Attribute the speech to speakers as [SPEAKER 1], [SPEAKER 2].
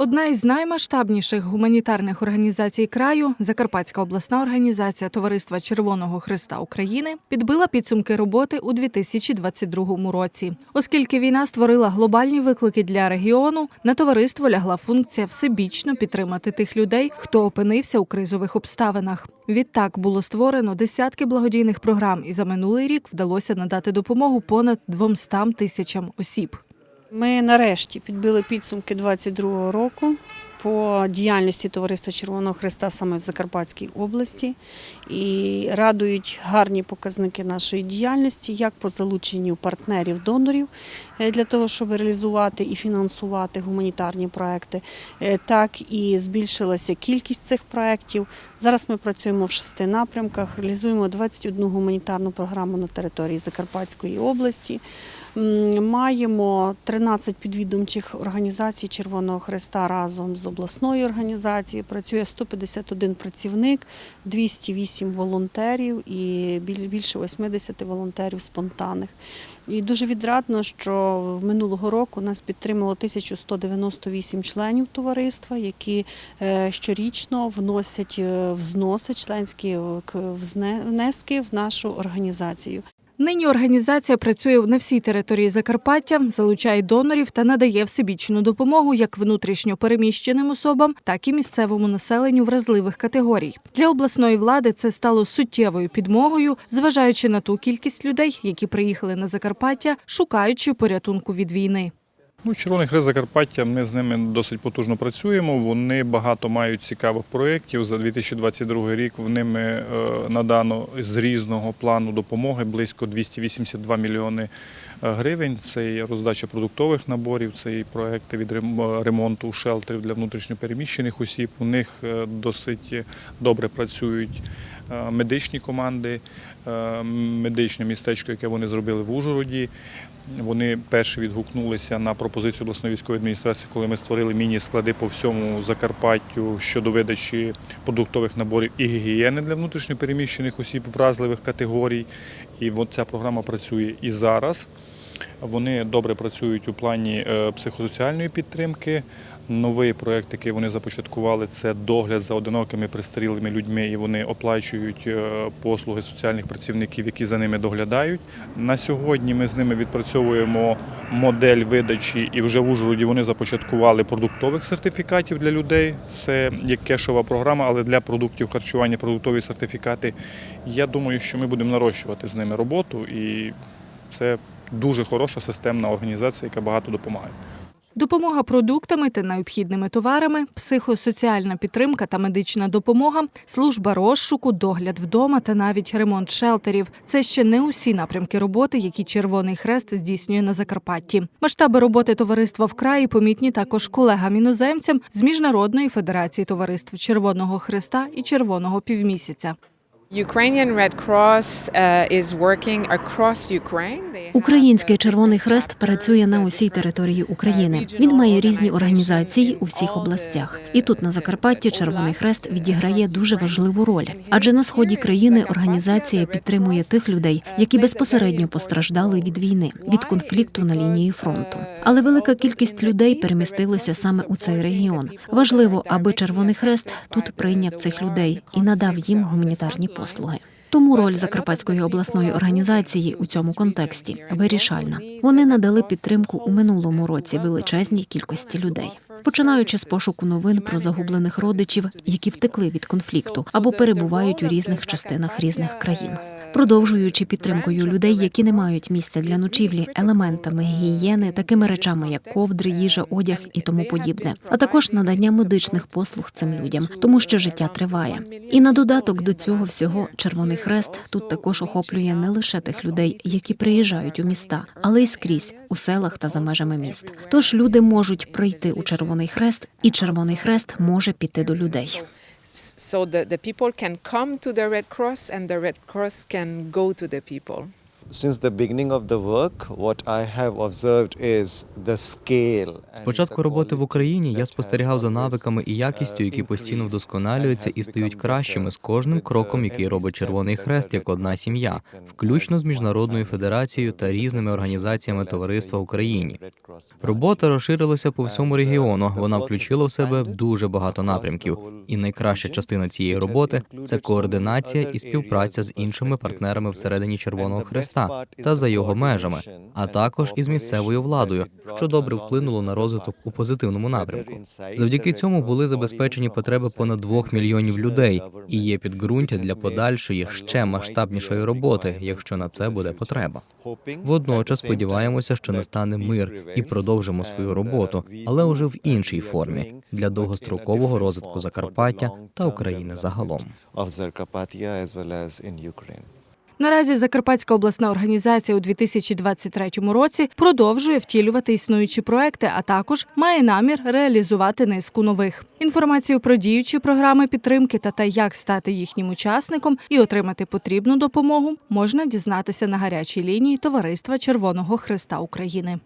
[SPEAKER 1] Одна із наймасштабніших гуманітарних організацій краю Закарпатська обласна організація Товариства Червоного Христа України підбила підсумки роботи у 2022 році. Оскільки війна створила глобальні виклики для регіону, на товариство лягла функція всебічно підтримати тих людей, хто опинився у кризових обставинах. Відтак було створено десятки благодійних програм, і за минулий рік вдалося надати допомогу понад 200 тисячам осіб.
[SPEAKER 2] Ми нарешті підбили підсумки 22 року по діяльності Товариства Червоного Христа саме в Закарпатській області. І радують гарні показники нашої діяльності, як по залученню партнерів-донорів е, для того, щоб реалізувати і фінансувати гуманітарні проекти, е, так і збільшилася кількість цих проєктів. Зараз ми працюємо в шести напрямках, реалізуємо 21 гуманітарну програму на території Закарпатської області. Маємо 13 підвідомчих організацій Червоного Христа разом з обласною організацією. Працює 151 працівник, 208 волонтерів і більше 80 волонтерів спонтанних. І дуже відрадно, що минулого року нас підтримало 1198 членів товариства, які е, щорічно вносять е, взноси членські е, внески в нашу організацію.
[SPEAKER 1] Нині організація працює на всій території Закарпаття, залучає донорів та надає всебічну допомогу як внутрішньо переміщеним особам, так і місцевому населенню вразливих категорій. Для обласної влади це стало суттєвою підмогою, зважаючи на ту кількість людей, які приїхали на Закарпаття, шукаючи порятунку від війни.
[SPEAKER 3] Ну, Червоний Хрест Закарпаття, ми з ними досить потужно працюємо. Вони багато мають цікавих проєктів. За 2022 рік в ними е, надано з різного плану допомоги близько 282 мільйони е, гривень. Це і роздача продуктових наборів, це і проекти від ремонту шелтерів для внутрішньопереміщених осіб. У них е, досить добре працюють е, медичні команди, е, медичне містечко, яке вони зробили в Ужгороді. Вони перші відгукнулися на пропозицію обласної військової адміністрації, коли ми створили міні-склади по всьому Закарпаттю щодо видачі продуктових наборів і гігієни для внутрішньопереміщених осіб вразливих категорій. І от ця програма працює і зараз. Вони добре працюють у плані е, психосоціальної підтримки. Новий проєкт, який вони започаткували, це догляд за одинокими пристарілими людьми, і вони оплачують е, послуги соціальних працівників, які за ними доглядають. На сьогодні ми з ними відпрацьовуємо модель видачі, і вже в Ужгороді вони започаткували продуктових сертифікатів для людей. Це як кешова програма, але для продуктів харчування продуктові сертифікати. Я думаю, що ми будемо нарощувати з ними роботу, і це дуже хороша системна організація, яка багато допомагає.
[SPEAKER 1] Допомога продуктами та необхідними товарами, психосоціальна підтримка та медична допомога, служба розшуку, догляд вдома та навіть ремонт шелтерів це ще не усі напрямки роботи, які Червоний Хрест здійснює на Закарпатті. Масштаби роботи товариства в краї помітні також колегам іноземцям з міжнародної федерації товариств Червоного Хреста і Червоного півмісяця.
[SPEAKER 4] Ukrainian Red Cross uh, is working across Ukraine.
[SPEAKER 5] Український Червоний Хрест працює на усій території України. Він має різні організації у всіх областях. І тут на Закарпатті Червоний Хрест відіграє дуже важливу роль. Адже на сході країни організація підтримує тих людей,
[SPEAKER 4] uh,
[SPEAKER 5] які безпосередньо постраждали від війни, від конфлікту на лінії фронту. Але велика кількість людей перемістилися саме у цей регіон. Важливо, аби Червоний Хрест тут прийняв цих людей і надав їм гуманітарні. Послуги. Тому роль Закарпатської обласної організації у цьому контексті вирішальна. Вони надали підтримку у минулому році величезній кількості людей, починаючи з пошуку новин про загублених родичів, які втекли від конфлікту або перебувають у різних частинах різних країн, продовжуючи підтримкою людей, які не мають місця для ночівлі, елементами гігієни, такими речами, як ковдри, їжа, одяг і тому подібне, а також надання медичних послуг цим людям, тому що життя триває. І на додаток до цього всього. Червоний Хрест тут також охоплює не лише тих людей, які приїжджають у міста, але й скрізь у селах та за межами міст. Тож люди можуть прийти у Червоний Хрест, і Червоний Хрест може піти до людей.
[SPEAKER 4] So the, the people can come to the Red Cross and the Red Cross can go to the people.
[SPEAKER 6] Since the beginning of the work, what I have observed is the scale.
[SPEAKER 7] Спочатку роботи в Україні я спостерігав за навиками і якістю, які
[SPEAKER 6] uh,
[SPEAKER 7] постійно вдосконалюються і стають кращими з кожним кроком, який робить Червоний Хрест як одна сім'я, включно з міжнародною федерацією та різними організаціями товариства в Україні. Робота розширилася по всьому
[SPEAKER 6] uh,
[SPEAKER 7] регіону. Вона включила в себе дуже багато напрямків. І найкраща частина цієї роботи це координація і співпраця з іншими партнерами всередині Червоного Хреста
[SPEAKER 6] part
[SPEAKER 7] та за його межами, а також із місцевою владою, що добре вплинуло на розвиток у позитивному напрямку. Завдяки цьому були забезпечені потреби понад двох мільйонів людей і є підґрунтя для подальшої ще масштабнішої роботи, якщо на це буде потреба. Водночас сподіваємося, що настане мир і продовжимо свою роботу, але уже в іншій формі для довгострокового розвитку Закарпаття та України загалом.
[SPEAKER 1] Наразі Закарпатська обласна організація у 2023 році продовжує втілювати існуючі проекти, а також має намір реалізувати низку нових. Інформацію про діючі програми підтримки та те, як стати їхнім учасником і отримати потрібну допомогу, можна дізнатися на гарячій лінії Товариства Червоного Христа України.